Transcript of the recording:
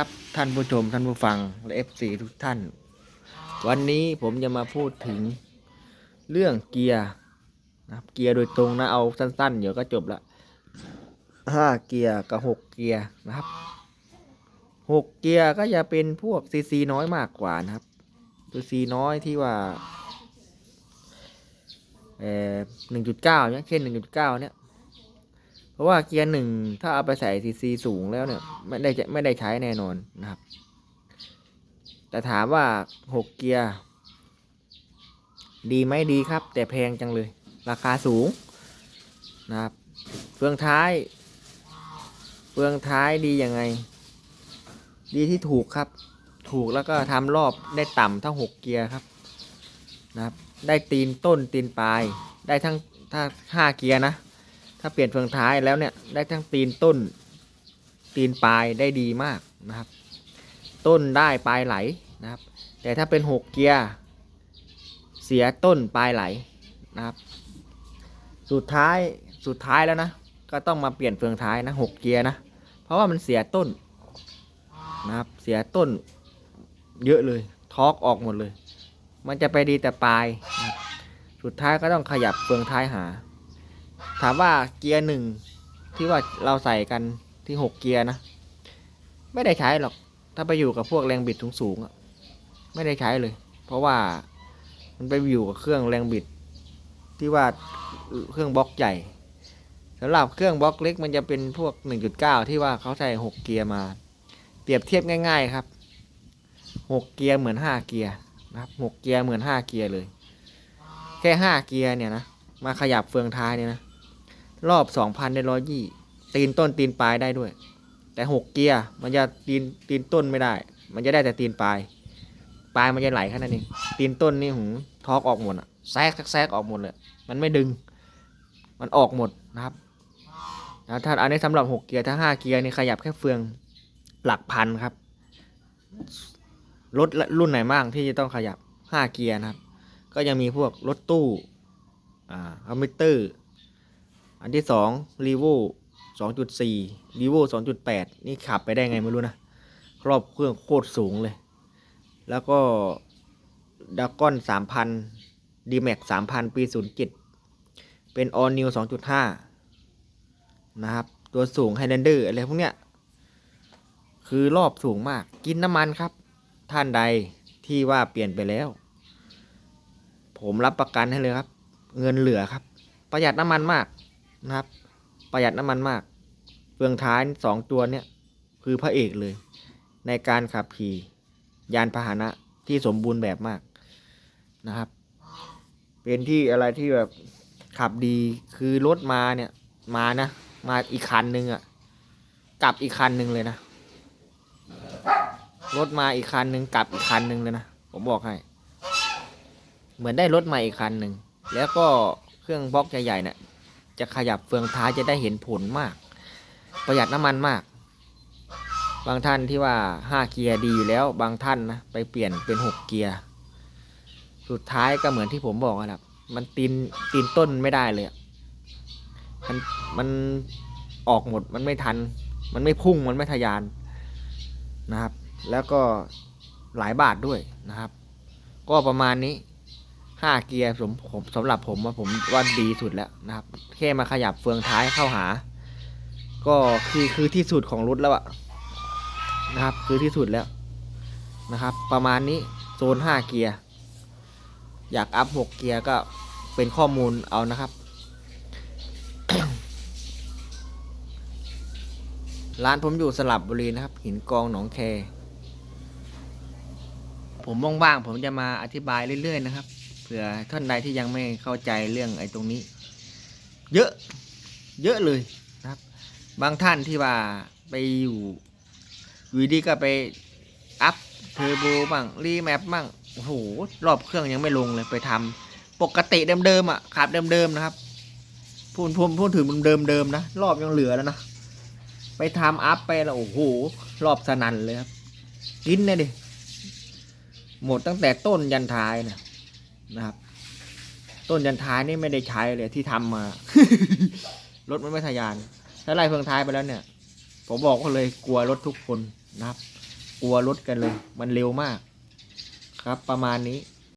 ครับท่านผู้ชมท่านผู้ฟังและเอฟซีทุกท่าน วันนี้ผมจะมาพูดถึงเรื่องเกียร์นะครับเกียร์โดยตรงนะเอาสั้นๆ เดี๋ยวก็จบละห้าเกียร์กับหกเกียร์นะครับหกเกียร์ก็จะเป็นพวกซีซีน้อยมากกว่านะครับซีซีน้อยที่ว่าเอ่อหนึ่งจุดเก้าเนี่ยเช่นหนึ่งจุดเก้าเนี่ย เพราะว่าเกียร์หนึ่งถ้าเอาไปใส่ซีซีสูงแล้วเนี่ยไม่ได้ไม่ได้ใช้แน่นอนนะครับ แต่ถามว่าหกเกียร์ดีไหมดีครับ แต่แพงจังเลย ราคาสูงนะครับเฟืองท้ายเฟืองท้ายดียังไง ดีที่ถูกครับ ถูกแล้วก็ทำรอบได้ต่ำทั้งหกเกียร์ครับนะครับ ได้ตีนต้นตีนปลาย ได้ทั้งถ้าห้าเกียร์นะ ถ้าเปลี่ยนเฟืองท้ายแล้วเนี่ยได้ทั้งตีนต้น ตีนปลายได้ดีมากนะครับ ต้นได้ปลายไหลนะครับ แต่ถ้าเป็นหกเกียร์เสียต้นปลายไหลนะครับ สุดท้ายสุดท้ายแล้วนะ ก็ต้องมาเปลี่ยนเฟืองท้ายนะหกเกียร์นะ เพราะว่ามันเสียต้นนะครับเสียต้นเยอะเลยทอกออกหมดเลย มันจะไปดีแต่ปลายนะสุดท้ายก็ต้องขยับเฟืองท้ายหา ถามว่าเกียร์หนึ่งที่ว่าเราใส่กันที่หกเกียร์นะ ไม่ได้ใช้หรอก ถ้าไปอยู่กับพวกแรงบิดสูงๆอะไม่ได้ใช้เลย เพราะว่ามันไปอยู่กับเครื่องแรงบิด ที่ว่าเครื่องบล็อกใหญ่สำหรับเครื่องบล็อกเล็กมันจะเป็นพวก 1.9 ที่ว่าเขาใส่หกเกียร์มา เปรียบเทียบง่าย ๆครับหกเกียร์เหมือนห้าเกียร์นะครับหกเกียร์เหมือนห้าเกียร์เลย แค่ห้าเกียร์เนี่ยนะ มาขยับเฟืองท้ายเนี่ยนะ รอบสองพันได้ร้อยยี่ตีนต้นตีนปลายได้ด้วย แต่หกเกียร์มันจะตีนตีนต้นไม่ได้ มันจะได้แต่ตีนปลาย ปลายมันจะไหลแค่นั้นเองตีนต้นนี่หูทอกออกหมดอะแทรกแทรกออกหมดเลย มันไม่ดึง มันออกหมดนะครับแล้วถ้าอันนี้สำหรับหกเกียร์ถ้าห้าเกียร์นี่ขยับแค่เฟืองหลักพันครับรถรุ่นไหนบ้างที่จะต้องขยับห้าเกียร์นะครับ ก็ยังมีพวกรถตู้อ่าคอมพิวเตอร์ อันที่สองรีโวสองจุดสี่รีโวสองจุดแปดนี่ขับไปได้ไงไม่รู้นะ ครอบเครื่องโคตรสูงเลย แล้วก็ดากอนสามพันดีแม็กสามพันปีศูนย์เจ็ดเป็นออนิวสองจุดห้านะครับ ตัวสูงไฮแลนเดอร์อะไรพวกเนี้ย คือรอบสูงมาก กินน้ำมันครับ ท่านใดที่ว่าเปลี่ยนไปแล้ว ผมรับประกันให้เลยครับ เงินเหลือครับ ประหยัดน้ำมันมาก นะครับ ประหยัดน้ำมันมาก เฟืองท้ายสองตัวเนี้ยคือพระเอกเลย ในการขับขี่ยานพาหนะที่สมบูรณ์แบบมากนะครับ เป็นที่อะไรที่แบบขับดีคือรถมาเนี่ยมานะ มาอีกคันหนึ่งอะ่ะกลับอีกคันหนึ่งเลยนะรถมาอีกคันหนึ่งกลับอีกคันหนึ่งเลยนะผมบอกให้ เหมือนได้รถม่อีกคันหนึ่งแล้วก็เครื่องบล็อกใหญ่ๆเนี่ย จะขยับเฟืองท้ายจะได้เห็นผลมาก ประหยัดน้ำมันมาก บางท่านที่ว่าห้าเกียร์ดีอยู่แล้ว บางท่านนะไปเปลี่ยนเป็นหกเกียร์ สุดท้ายก็เหมือนที่ผมบอกอะครับ มันตีนตีนต้นไม่ได้เลยมันมันออกหมดมันไม่ทัน มันไม่พุ่งมันไม่ทะยานนะครับ แล้วก็หลายบาทด้วยนะครับ ก็ประมาณนี้ ห้าเกียร์ผมผมสำหรับผมว่าผมว่าดีสุดแล้วนะครับ แค่มาขยับเฟืองท้ายเข้าหา ก็คือคือที่สุดของรถแล้วอะนะครับ คือที่สุดแล้วนะครับ ประมาณนี้โซนห้าเกียร์อยากอัพหกเกียร์ก็เป็นข้อมูลเอานะครับ ร้านผมอยู่สลับบุรีนะครับ หินกองหนองแค ผมว่างๆผมจะมาอธิบายเรื่อยๆนะครับ เผื่อท่านใดที่ยังไม่เข้าใจเรื่องไอ้ตรงนี้ เยอะเยอะเลยนะครับ บางท่านที่ว่าไปอยู่อยู่ดีก็ไปอัพเทอร์โบบ้างรีแมปบ้างโอ้โหรอบเครื่องยังไม่ลงเลยไปทำปกติเดิมๆอะขับเดิมๆนะครับพูดพูดพูดถึงเดิมๆนะรอบยังเหลือแล้วนะไปทำอัพไปแล้วโอ้โหรอบสนั่นเลยครับกินเลยดิหมดตั้งแต่ต้นยันท้ายนะ นะครับ ต้นยันท้ายนี่ไม่ได้ใช้เลยที่ทำมา รถมันไม่ทะยาน ถ้าไล่เฟืองท้ายไปแล้วเนี่ย ผมบอกก็เลยกลัวรถทุกคนนะครับ กลัวรถกันเลย มันเร็วมาก ครับ ประมาณนี้